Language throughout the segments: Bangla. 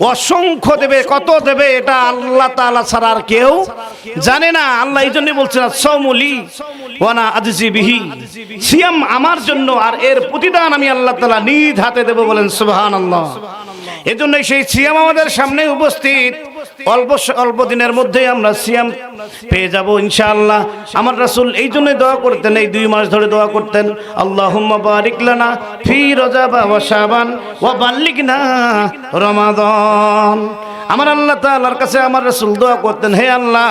অসংখ্য দেবে কত দেবে এটা আল্লাহ তালা ছাড়া আর কেউ জানে না। আল্লাহ এই জন্যই বলছেন সৌমলি ওয়ানা আজিজি বিহি। সিয়াম আমার জন্য আর এর প্রতিদান আমি আল্লাহ তালা নিজ হাতে দেবো বলেন সুবহানাল্লাহ। এজন্যই সেই সিয়াম আমাদের সামনে উপস্থিত। অল্প অল্প দিনের মধ্যেই আমরা সিয়াম পেয়ে যাব ইনশাআল্লাহ। আমার রাসুল এই জন্যই দোয়া করতেন, এই দুই মাস ধরে দোয়া করতেন আল্লাহ বারিকলানা ফি ফি রজাবা ওয়া শাবান ওয়া বাল্লিগনা রমাদান। আমার আল্লাহ তাআলার কাছে আমার রাসুল দোয়া করতেন, হে আল্লাহ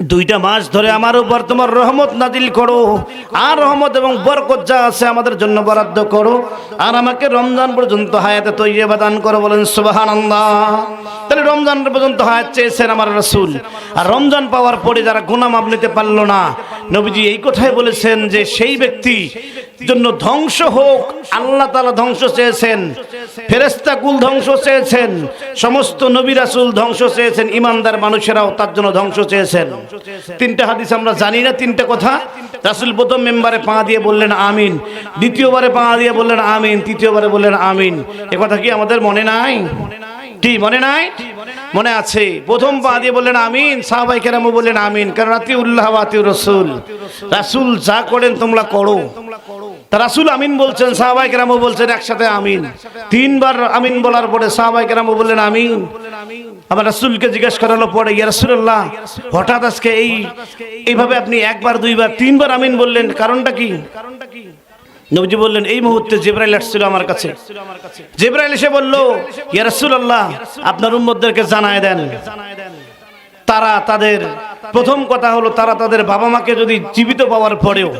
দুইটা মাস ধরে আমার উপর তোমার রহমত নাদিল করো। আর রহমত এবং বরকত যা আছে আমাদের জন্য বরাদ্দ করো। আর আমাকে রমজান পর্যন্ত হায়াতে তৈরি দান করো বলেন সুবহানাল্লাহ। তাহলে রমজান পর্যন্ত হায়াত চেয়েছেন আমার রসুল। আর রমজান পাওয়ার পরে যারা গুনাম নিতে পারল না নবীজি এই কথাই বলেছেন যে সেই ব্যক্তি জন্য ধ্বংস হোক, আল্লাহ তালা ধ্বংস চেয়েছেন ফেরেস্তা কুল ধ্বংস চেয়েছেন, সমস্ত নবী রাসুল ধ্বংস চেয়েছেন ইমানদার মানুষেরাও তার জন্য ধ্বংস চেয়েছেন। তিনটা হাদিস আমরা জানি না, তিনটা কথা। রাসুল প্রথম মেম্বারে পা দিয়ে বললেন আমিন, দ্বিতীয়বারে পা দিয়ে বললেন আমিন, তৃতীয়বারে বললেন আমিন। এ কথা কি আমাদের মনে নাই? কি, মনে নাই? মনে আছে? প্রথম পা দিয়ে বললেন আমিন, সাহাবাই কেরামও বললেন আমিন, কারণ আতি উল্লাহ রসুল। রাসুল যা করেন তোমরা করো। তা রাসুল আমিন বলছেন, সাহাবাই কেরামও বলছেন একসাথে আমিন। তিনবার আমিন বলার পরে সাহাবাই কেরামও বললেন আমিন। আমার রাসুলকে জিজ্ঞেস করালো পরে, ইয়া রাসুল্লাহ হঠাৎ আজকে এই, এইভাবে আপনি একবার, দুইবার, তিনবার আমিন বললেন কারণটা কি কারণটা কি? নবীজি বললেন, এই মুহূর্তে জেব্রাইল আসছিল আমার কাছে। জেব্রাইল এসে বলল, ইয়া রাসূলুল্লাহ, আপনার উম্মতদেরকে জানায় দেন। তারা তাদের প্রথম কথা হলো, তারা তাদের বাবা মাকে যদি জীবিত পাওয়ার পরেও,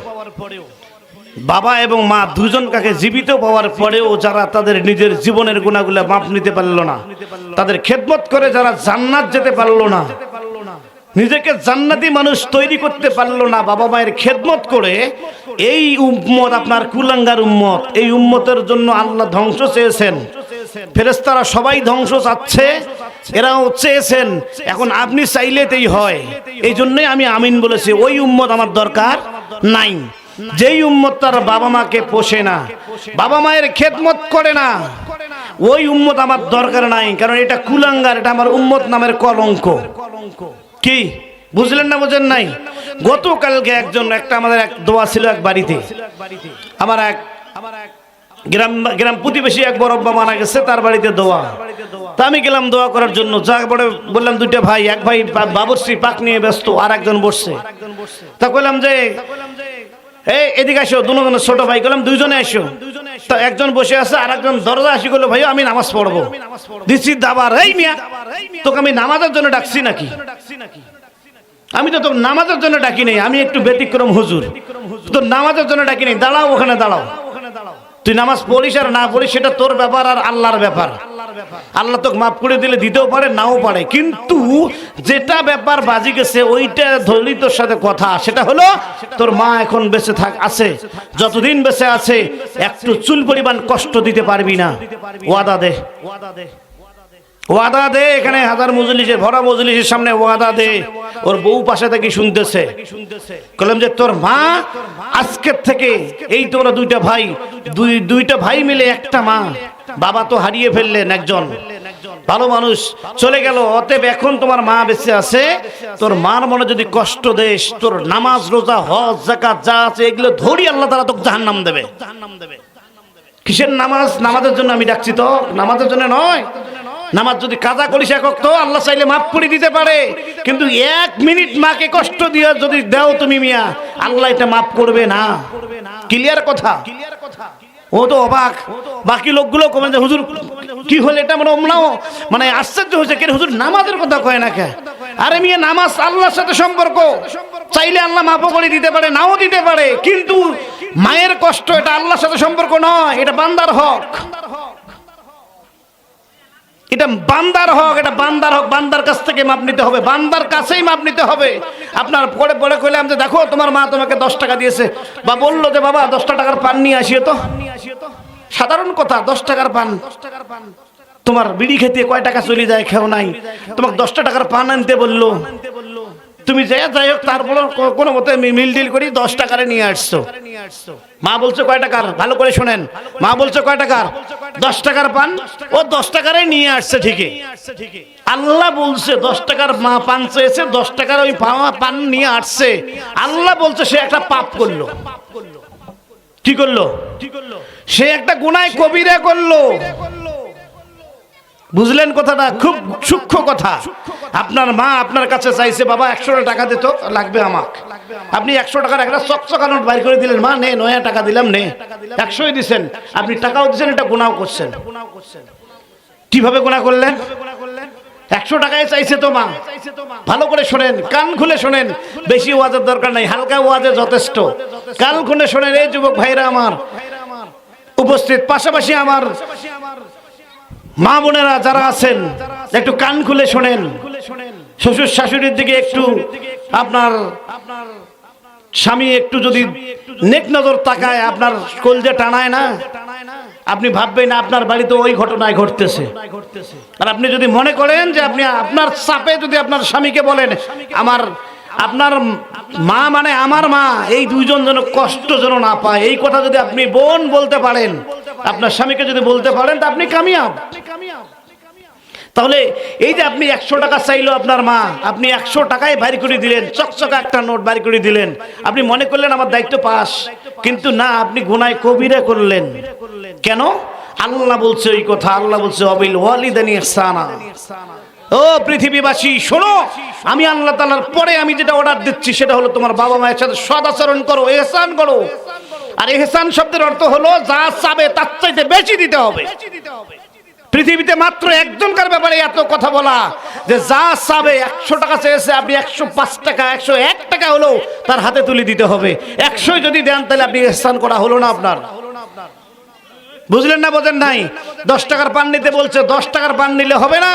বাবা এবং মা দুজন কাকে জীবিত পাওয়ার পরেও যারা তাদের নিজের জীবনের গুণাগুলা মাপ নিতে পারল না, তাদের খেদমত করে যারা জান্নাত যেতে পারল না নিজেকে জান্নাতি মানুষ তৈরি করতে পারল না বাবা মায়ের খেদমত করে, এই উম্মত আপনার কুলাঙ্গার উম্মত। এই উম্মতের জন্য আল্লাহ ধ্বংস চেয়েছেন। ফেরেস্তারা সবাই ধ্বংস চাচ্ছে, এরাও চেয়েছেন। এখন আপনি চাইলেতেই হয়। এই জন্যই আমি আমিন বলেছি, ওই উম্মত আমার দরকার নাই। যেই উম্মত তার বাবা মাকে পোষে না, বাবা মায়ের খেদমত করে না, ওই উম্মত আমার দরকার নাই। কারণ এটা কুলাঙ্গার, এটা আমার উম্মত নামের কলঙ্ক। কি? বুঝলেন না, বুঝেন নাই? গতকালকে একজন, একটা আমাদের এক দোয়া ছিল এক বাড়িতে। আমার এক আমার এক গ্রাম গ্রাম প্রতিবেশী এক বড় আব্বা মারা গেছে, তার বাড়িতে দোয়া। তা আমি গেলাম দোয়া করার জন্য। যা পরে বললাম, দুইটা ভাই, এক ভাই বা- বাবরসি পাক নিয়ে ব্যস্ত আর একজন বসছে। তা কইলাম যে এই, এদিকে আসো দুজন ছোট ভাই গেলাম দুইজনে আসো। তো একজন বসে আছে আর একজন দরজা আসি গেলো ভাই আমি নামাজ পড়ব। দিচ্ছি দাবার, এই মিয়া, তোকে আমি নামাজের জন্য ডাকছি নাকি? আমি তো তোর নামাজের জন্য ডাকি নেই, আমি একটু ব্যতিক্রম হুজুর। তোর নামাজের জন্য ডাকি নেই, দাঁড়াও ওখানে, দাঁড়াও। তুই নামাজ পড়িস আর না পড়িস, সেটা তোর ব্যাপার আর আল্লাহর ব্যাপার। আল্লাহ তোকে মাফ করে দিলে দিতেও পারে, নাও পারে। কিন্তু যেটা ব্যাপার বাজি গেছে, ওইটা ধরলি তোর সাথে কথা। সেটা হলো, তোর মা এখন বেঁচে থাক, আছে। যতদিন বেঁচে আছে, একটু চুল পরিমাণ কষ্ট দিতে পারবি না। ওয়াদা দে ওয়াদা দে। ওয়াদা দে, এখানে হাজার মজলিসের, ভরা মজলিসের সামনে ওয়াদা দে। ওর বউ পাশে থেকে শুনতেছে। বললাম যে, তোর মা আজকের থেকে এই তোরা দুইটা ভাই, দুই, দুইটা ভাই মিলে একটা মা। বাবা তো হারিয়ে ফেললেন একজন। ভালো মানুষ, চলে গেল। অতএব এখন তোমার মা বেঁচে আছে। তোর মার মনে যদি কষ্ট দেশ তোর নামাজ, রোজা, হজ জাকাত যা আছে, এগুলো ধরি আল্লাহ তারা তোকে দেবে জাহান্নাম দেবে। কিসের নামাজ? নামাজের জন্য আমি ডাকছি তো। নামাজের জন্য নয়। নামাজ যদি কাজা করিস একক তো, আল্লাহ চাইলে মাফ করে দিতে পারে। কিন্তু এক মিনিট মাকে কষ্ট দিয়ে যদি দাও তুমি মিয়া, আল্লাহ এটা মাফ করবে না। ক্লিয়ার কথা? ও তো অবাক। বাকি লোকগুলো কমে যে হুজুর, কি হলে? এটা মানে ওমরাও মানে আশ্চর্য হয়েছে। কে হুজুর, নামাজের কথা কয় না কে? আরে মিয়া, নামাজ আল্লাহর সাথে সম্পর্ক। চাইলে আল্লাহ মাফও করে দিতে পারে, নাও দিতে পারে। কিন্তু মায়ের কষ্ট এটা আল্লাহর সাথে সম্পর্ক নয়, এটা বান্দার হক। এটা বান্দার হক, এটা বান্দার হক, বান্দার কাছ থেকে মাপ নিতে হবে। বান্দার কাছেই মাপ নিতে হবে। আপনার পরে পরে কইলাম যে, দেখো, তোমার মা তোমাকে দশ টাকা দিয়েছে। বা বলল যে, বাবা দশটা টাকার পান নিয়ে আসিও তো। সাধারণ কথা দশ টাকার পান দশ টাকার পান। তোমার বিড়ি খেতে কয় টাকা চলে যায়, খেও নাই। তোমাকে দশটা টাকার পান আনতে বলল। তুমি যাই যাই হোক তারপর কোনো মতে মিল ডিল করি, দশ টাকারে নিয়ে আসছো। মা বলছে, কয় টাকার? ভালো করে শোনেন। মা বলছে, কয় টাকার? দশ টাকার পান? ও দশ টাকারে নিয়ে আসছে ঠিকই। আল্লাহ বলছে, দশ টাকার মা পান চেয়েছে, দশ টাকার ওই পান নিয়ে আসছে। আল্লাহ বলছে, সে একটা পাপ করল। কি করল? সে একটা গুনায় কবিরা করল। বুঝলেন কথাটা? খুব সূক্ষ্ম কথা। আপনার মা আপনার কাছে চাইছে, বাবা, একশো টাকা দিত লাগবে আমাক। আপনি একশো টাকার একটা চকচকা নোট বাইর করে দিলেন, মা, নে, নয়া টাকা দিলাম, নে। একশোই দিছেন। আপনি টাকাও দিচ্ছেন এটা গুণাও করছেন। কীভাবে গুণা করলেন? একশো টাকায় চাইছে তো মা। ভালো করে শোনেন, কান খুলে শোনেন। বেশি ওয়াজের দরকার নাই, হালকা ওয়াজে যথেষ্ট। কান খুলে শোনেন, এই যুবক ভাইরা আমার উপস্থিত। পাশাপাশি আমার মা বোনেরা যারা আছেন, একটু কান খুলে শোনেন। শ্বশুর শাশুড়ির দিকে একটু আপনার স্বামী একটু যদি নেক নজর তাকায়, আপনার কলজে টানায় না, আপনি ভাববেন আপনার বাড়িতে ওই ঘটনায় ঘটতেছে। আর আপনি যদি মনে করেন যে আপনি আপনার চাপে যদি আপনার স্বামীকে বলেন, আমার আপনার মা মানে আমার মা, এই দুইজন যেন কষ্ট যেন না পায়। এই কথা যদি আপনি বোন বলতে পারেন আপনার স্বামীকে যদি বলতে পারেন, তা আপনি কামিয়াব। তাহলে এই যে আপনি একশো টাকা চাইলো আপনার মা, আপনি একশো টাকায় বাইর করে দিলেন, চকচকা একটা নোট বাইর করে দিলেন। আপনি মনে করলেন আমার দায়িত্ব পাস, কিন্তু না, আপনি গুনায় কবিরা করলেন। কেন? আল্লাহ বলছে ওই কথা, আল্লাহ বলছে, অবিল ওয়ালিদানি ইহসানা। ও পৃথিবীবাসী, শোনো, আমি আল্লাহ তাআলার পরে আমি যেটা অর্ডার দিচ্ছি, সেটা হলো তোমার বাবা মায়ের সাথে সদাচরণ করো, এহসান করো। আর এহসান শব্দের অর্থ হলো, যা চাবে তার চাইতে বেশি দিতে হবে। পৃথিবীতে মাত্র একজনকার ব্যাপারে এত কথা বলা, যে যা চাবে একশো টাকা চেয়েছে, আপনি একশো পাঁচ টাকা, একশো এক টাকা হলেও তার হাতে তুলে দিতে হবে। একশোই যদি দেন, তাহলে আপনি স্থান করা হলো না আপনার। বুঝলেন না, বোঝেন নাই? দশ টাকার পান নিতে বলছে, দশ টাকার পান নিলে হবে না।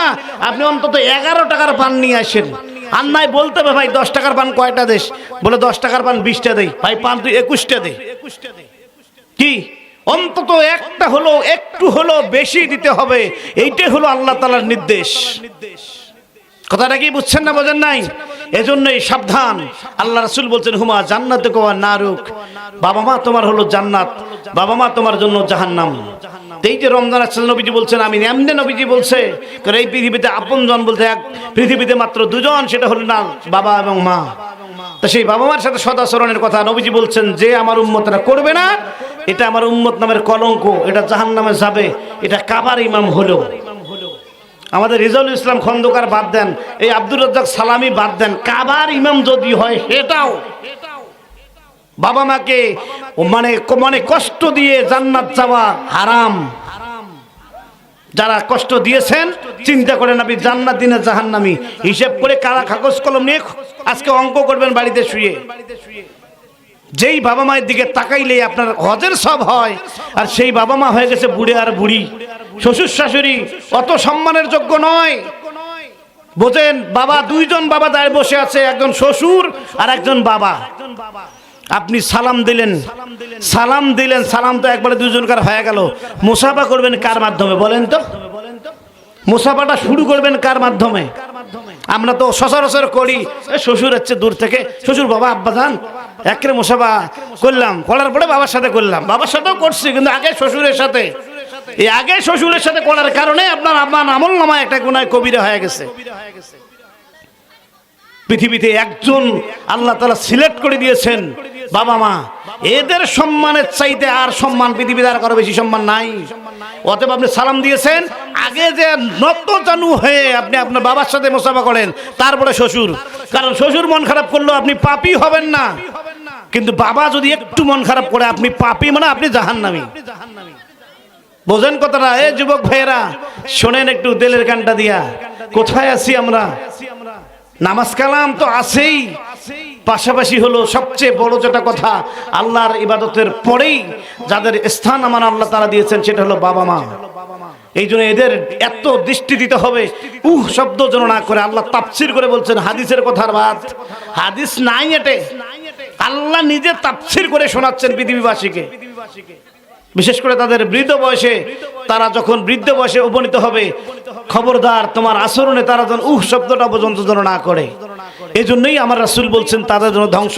আপনি অন্তত এগারো টাকার পান নিয়ে আসেন। আর নাই বলতে হবে ভাই, দশ টাকার পান কয়টা দেশ? বলে দশ টাকার পান বিশটা দেই। ভাই, পান তুই একুশটা দে। কি? অন্তত একটা হলো, একটু হলো বেশি দিতে হবে। এইটাই হলো আল্লাহ তালার নির্দেশ। কথাটা কি বুঝছেন না বোঝেন নাই? এজন্যই সাবধান। আল্লাহ রাসূল বলছেন, হুমা জান্নাতে কোয়া নারুক। বাবা মা তোমার হলো জান্নাত। বাবা মা তোমার জন্য জাহান্নাম। এই যে রমজান আসছে, নবীজি বলছেন আমি এমনি নবীজি বলছে, কারণ এই পৃথিবীতে আপনজন বলতে এক, পৃথিবীতে মাত্র দুজন, সেটা হলো না বাবা এবং মা। তো সেই বাবা মার সাথে সদাচরণের কথা নবীজি বলছেন, যে আমার উম্মতরা করবে না, এটা আমার উম্মত নামের কলঙ্ক, এটা জাহান নামে যাবে, এটা কাবার ইমাম হলো। আমাদের রিজাউল ইসলাম খন্দকার বাদ দেন, এই আব্দুর রাজ্জাক সালামি বাদ দেন, কাবার ইমাম যদি হয়, সেটাও। বাবা মাকে মানে মানে কষ্ট দিয়ে জান্নাত যাওয়া হারাম। যারা কষ্ট দিয়েছেন, চিন্তা করেন আপনি জান্নাত দিনে জাহান্নামি। হিসেব করে কারা কাগজ কলম নিয়ে আজকে অঙ্ক করবেন বাড়িতে শুয়ে। যেই বাবা মায়ের দিকে তাকাইলে আপনার হজের সব হয়, আর সেই বাবা মা হয়ে গেছে বুড়ে আর বুড়ি। শ্বশুর শাশুড়ি অত সম্মানের যোগ্য নয়। বোঝেন, বাবা দুইজন বাবা দায় বসে আছে, একজন শ্বশুর আর একজন বাবা। আপনি সালাম দিলেন। সালাম দিলেন, সালাম তো একবারে দুজনকার হয়ে গেল। মুসাফা করবেন কার মাধ্যমে বলেন তো? মুসাফাটা শুরু করবেন কার মাধ্যমে? আমরা তো সচরাচর করি শ্বশুর হচ্ছে দূর থেকে। শ্বশুর বাবা, আব্বা যান একরে মুসাফা করলাম, করার পরে বাবার সাথে করলাম। বাবার সাথেও করছি, কিন্তু আগে শ্বশুরের সাথে। এই আগে শ্বশুরের সাথে করার কারণে আপনার আব্বার আমল নামা একটা গুনায় কবিরা হয়ে গেছে। পৃথিবীতে একজন আল্লাহ তালা সিলেক্ট করে দিয়েছেন। বাবা মা, এদের সম্মানের চাইতে আর সম্মান পৃথিবীতে আর কারও বেশি সম্মান নাই। অতএব আপনি সালাম দিয়েছেন। আগে যে নত জানু হয়ে আপনি আপনার বাবার সাথে মোসাফা করেন, তারপরে শ্বশুর। কারণ শ্বশুর মন খারাপ করলেও আপনি পাপি হবেন না। কিন্তু বাবা যদি একটু মন খারাপ করে, আপনি পাপি মানে আপনি জাহান্নামী। বোঝেন কথাটা? এ যুবক ভাইয়েরা, শোনেন একটু তেলের কানটা দিয়া। কোথায় আছি আমরা? নামাজ কালাম তো আছেই। পাশাপাশি হলো সবচেয়ে বড় যেটা কথা, আল্লাহর ইবাদতের পরেই যাদের স্থান আমার আল্লাহ তারা দিয়েছেন সেটা হলো বাবা মা। এই জন্য এদের এত দৃষ্টি দিতে হবে, উহ, শব্দ যেন না করে। আল্লাহ তাফসির করে বলছেন, হাদিসের কথার বাদ। হাদিস নাই এটে। আল্লাহ নিজে তাফসির করে শোনাচ্ছেন পৃথিবীবাসীকে। বিশেষ করে তাদের বৃদ্ধ বয়সে, তারা যখন বৃদ্ধ বয়সে উপনীত হবে, খবরদার তোমার আচরণে তারা যেন উহ, শব্দটা পর্যন্ত যেন না করে। এই জন্যই আমার রাসূল বলছেন, তাদের জন্য ধ্বংস।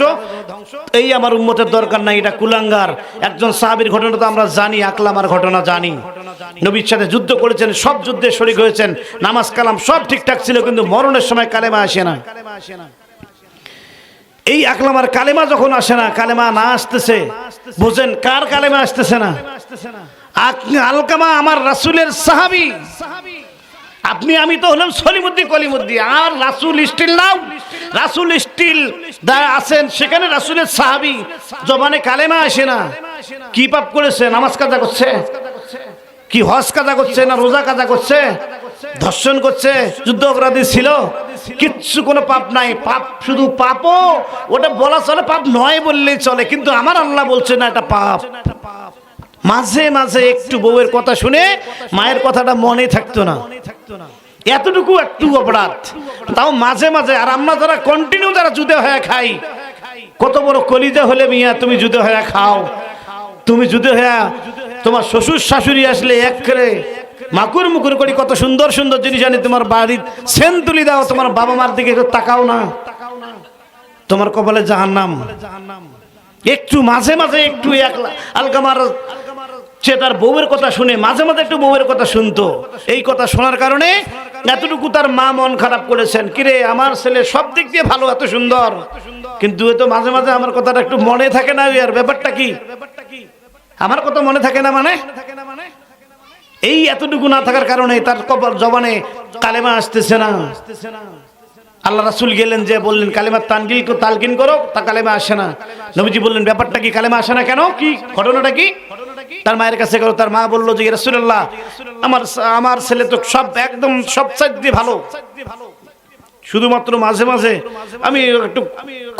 এই আমার উম্মতের দরকার নাই, এটা কুলাঙ্গার। একজন সাহাবীর ঘটনা তো আমরা জানি, আকলামার ঘটনা জানি। নবীর সাথে যুদ্ধ করেছেন, সব যুদ্ধে শরিক হয়েছেন, নামাজ কালাম সব ঠিকঠাক ছিল, কিন্তু মরণের সময় কালেমা আসে না। এই আকলামার কালেমা যখন আসে না, কালেমা না আসতেছে, বুঝেন কার কালেমা আসতেছে না? আলকামা আমার রাসূলের সাহাবী। আপনি, আমি তো হলাম সলিমুদ্দি কলিমুদ্দি আর রাসুল স্টিল নাও রাসুল স্টিল দ্বারা আছেন। সেখানে রাসুলের সাহাবি জবানে কালেমা আসে না। কি পাপ করেছে? নামাজ কাজা করছে? কি হজ কাজা করছে না রোজা কাজা করছে? ধর্ষণ করছে? যুদ্ধ অপরাধী ছিল? কিচ্ছু কোনো পাপ নাই। পাপ শুধু পাপও। ওটা বলা চলে পাপ নয় বললেই চলে। কিন্তু আমার আল্লাহ বলছে না, এটা পাপ। মাঝে মাঝে একটু বউয়ের কথা শুনে মায়ের কথাটা মনে থাকতো না। এতটুকু একটু অপরাধ। তাও মাঝে মাঝে, আর আমরা যারা কন্টিনিউ যারা জুদে হয়ে খাই, কত বড় কলিজা হলে মিয়া, তুমি জুদে হয়ে খাও। তুমি জুদে হয়ে তোমার শ্বশুর শাশুড়ি আসলে এক করে মাকুর মুকুর করি, কত সুন্দর সুন্দর জিনিস আনি তোমার বাড়ির সেন তুলি দাও, তোমার বাবা মার দিকে একটু তাকাও না। তোমার কপালে জাহান্নাম। একটু, মাঝে মাঝে একটু একলা আলকামার সে তার বউয়ের কথা শুনে মাঝে মাঝে একটু বউয়ের কথা শুনতো। এই কথা শোনার কারণে এতটুকু তার মা মন খারাপ করেছেন। কিরে, আমার ছেলে সব দিক দিয়ে ভালো, এত সুন্দর। কিন্তু এ তো মাঝে মাঝে আমার কথাটা একটু মনে থাকে না আর ব্যাপারটা কি? আমার কথা মনে থাকে না মানে? এই এতটুকু না থাকার কারণে তার কপাল জবানে কালেমা আসতেছে না। আল্লাহ রাসুল গেলেন যে বললেন, কালেমার তানকিল তালকিন করো, তা কালেমা আসে না। নবীজি বললেন, ব্যাপারটা কি কালেমা আসে না কেন? কি? ঘটনাটা কি? তার মায়ের কাছে গেল তার মা বলল যে রাসুল্লাহ আমার আমার ছেলে তো সব একদম সব সাইড দিয়ে ভালো। শুধুমাত্র মাঝে মাঝে আমি একটু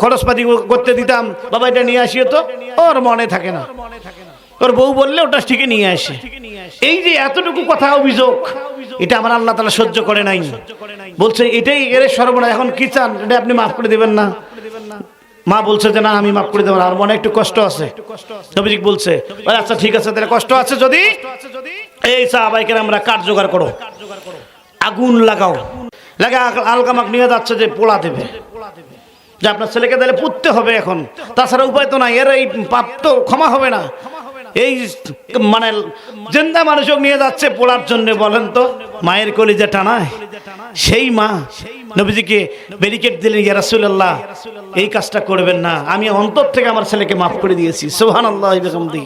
খরচপাতি করতে দিতাম। বাবা এটা নিয়ে আসিও তো। ওর মনে থাকে না। ওর বউ বললে ওটা ঠিকই নিয়ে আসে। এই যে এতটুকু কথা অভিযোগ এটা আমার আল্লাহ তালা সহ্য করে নাই। বলছে এটাই এর সর্বনা এখন কি চান? এটা আপনি মাফ করে দিবেন না। মা বলছে যে, না, আমি মাফ করে দেবো আর মনে একটু কষ্ট আছে। অভিজিৎ বলছে আচ্ছা ঠিক আছে, তাহলে কষ্ট আছে যদি এই সাহাবাইকে আমরা কাঠ জোগাড় করো, আগুন লাগাও। লাগা আলকামাক নিয়ে যাচ্ছে যে পোড়া দেবে। যে, আপনার ছেলেকে তাহলে পুততে হবে এখন। তাছাড়া উপায় তো নাই, এর এই পাপ তো ক্ষমা হবে না। এই মানে জেন্দা মানুষও নিয়ে যাচ্ছে পড়ার জন্য বলেন তো, মায়ের কলিজা টানায়। সেই মা নবীজিকে ব্যারিকেড দিলেন, ইয়া রাসুল্লাহ এই কাজটা করবেন না। আমি অন্তর থেকে আমার ছেলেকে মাফ করে দিয়েছি। সোহান বিহামদি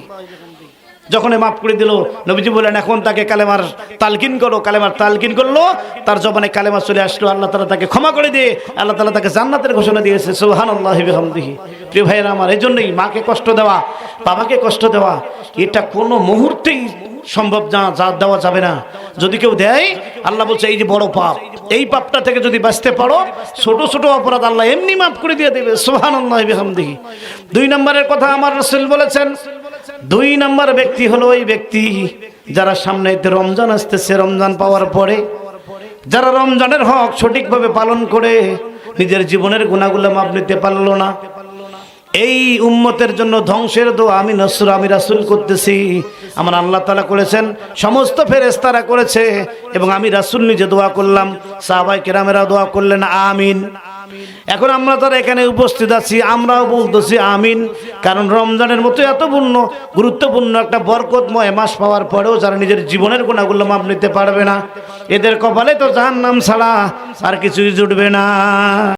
যখন মাফ করে দিল, নবীজি বললেন, এখন তাকে কালেমার তালকিন করো। কালেমার তালকিন করল, তার জবানে কালেমা চলে আসলো। আল্লাহ তালা তাকে ক্ষমা করে দিয়ে, আল্লাহ তালা তাকে জান্নাতের ঘোষণা দিয়েছে সুহান আল্লাহ বিহামদিহি। প্রিয় ভাইয়েরা আমার এই জন্যই মাকে কষ্ট দেওয়া, বাবাকে কষ্ট দেওয়া, এটা কোনো মুহূর্তেই সম্ভব না, যা দেওয়া যাবে না। যদি কেউ দেয়, আল্লাহ বলছে, এই যে বড় পাপ, এই পাপটা থেকে যদি বাঁচতে পারো, ছোট ছোট অপরাধ আল্লাহ এমনি মাফ করে দিয়ে দেবে সোহান আল্লাহ দুই নম্বরের কথা আমার রসুল বলেছেন দুই নম্বর ব্যক্তি হলো ওই ব্যক্তি যারা সামনে রমজান আসতেছে, রমজান পাওয়ার পরে। যারা রমজানের হক সঠিকভাবে পালন করে, নিজের জীবনের গুণাগুলো মাপ নিতে পারল না। এই উম্মতের জন্য ধ্বংসের দোয়া আমি নসর, আমি রাসুল করতেছি। আমার আল্লাহ তালা করেছেন, সমস্ত ফেরেস্তারা করেছে এবং আমি রাসুল নিজে দোয়া করলাম। সাহাবাই কেরামেরা দোয়া করলেন, আমিন। এখন আমরা তারা এখানে উপস্থিত আছি, আমরাও বলতেছি আমিন। কারণ রমজানের মতো এত পূর্ণ গুরুত্বপূর্ণ একটা বরকতময় মাস পাওয়ার পরেও যারা নিজের জীবনের গুণাগুলো মাপ নিতে পারবে না, এদের কপালে তো যার নাম ছাড়া আর কিছুই জুটবে না।